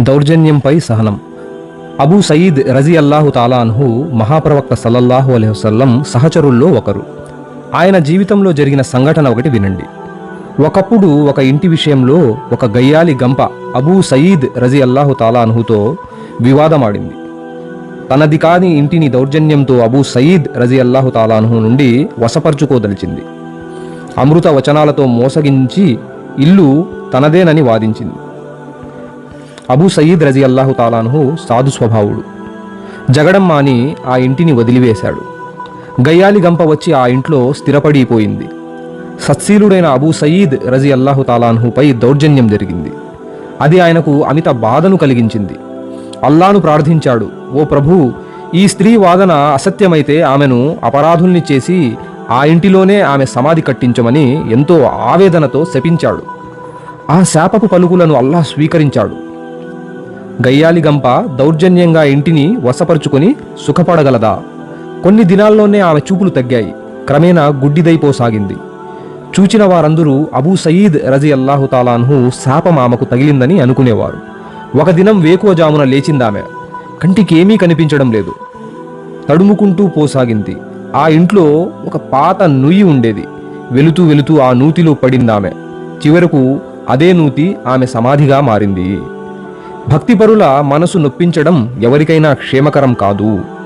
దౌర్జన్యంపై సహనం. అబూ సయీద్ రజీ అల్లాహు తాలాన్హు మహాప్రవక్త సల్లల్లాహు అలెహుసల్లం సహచరుల్లో ఒకరు. ఆయన జీవితంలో జరిగిన సంఘటన ఒకటి వినండి. ఒకప్పుడు ఒక ఇంటి విషయంలో ఒక గయ్యాలి గంప అబూ సయీద్ రజీ అల్లాహు తాలాన్హుతో వివాదమాడింది. తనది కాని ఇంటిని దౌర్జన్యంతో అబూ సయీద్ రజీ అల్లాహు తాలాన్హు నుండి వశపరుచుకోదలిచింది. అమృత వచనాలతో మోసగించి ఇల్లు తనదేనని వాదించింది. అబూ సయీద్ రజీ అల్లాహు తాలాను సాధు స్వభావుడు. జగడం మాని ఆ ఇంటిని వదిలివేశాడు. గయ్యాలి గంప వచ్చి ఆ ఇంట్లో స్థిరపడిపోయింది. సత్శీలుడైన అబూ సయీద్ రజీ అల్లాహు తాలాన్హుపై దౌర్జన్యం జరిగింది. అది ఆయనకు అమిత బాధను కలిగించింది. అల్లాను ప్రార్థించాడు ఓ ప్రభు ఈ స్త్రీ వాదన అసత్యమైతే ఆమెను అపరాధుల్ని చేసి ఆ ఇంటిలోనే ఆమె సమాధి కట్టించమని ఎంతో ఆవేదనతో శపించాడు. ఆ శాపపు పలుకులను అల్లాహ్ స్వీకరించాడు. గయ్యాలి గంప దౌర్జన్యంగా ఇంటిని వశపరుచుకొని సుఖపడగలదా? కొన్ని దినాల్లోనే ఆమె చూపులు తగ్గాయి. క్రమేణా గుడ్డిదైపోసాగింది. చూచిన వారందరూ అబూ సయీద్ రజి అల్లాహుతాలాన్హు శాపం ఆమెకు తగిలిందని అనుకునేవారు. ఒక దినం వేకువజామున లేచిందామె. కంటికి ఏమీ కనిపించడం లేదు. తడుముకుంటూ పోసాగింది. ఆ ఇంట్లో ఒక పాత నుయ్యి ఉండేది. వెలుతూ వెలుతూ ఆ నూతిలో పడిందామె. చివరకు అదే నూతి ఆమె సమాధిగా మారింది. భక్తిపరుల మనసు నొప్పించడం ఎవరికైనా క్షేమకరం కాదు.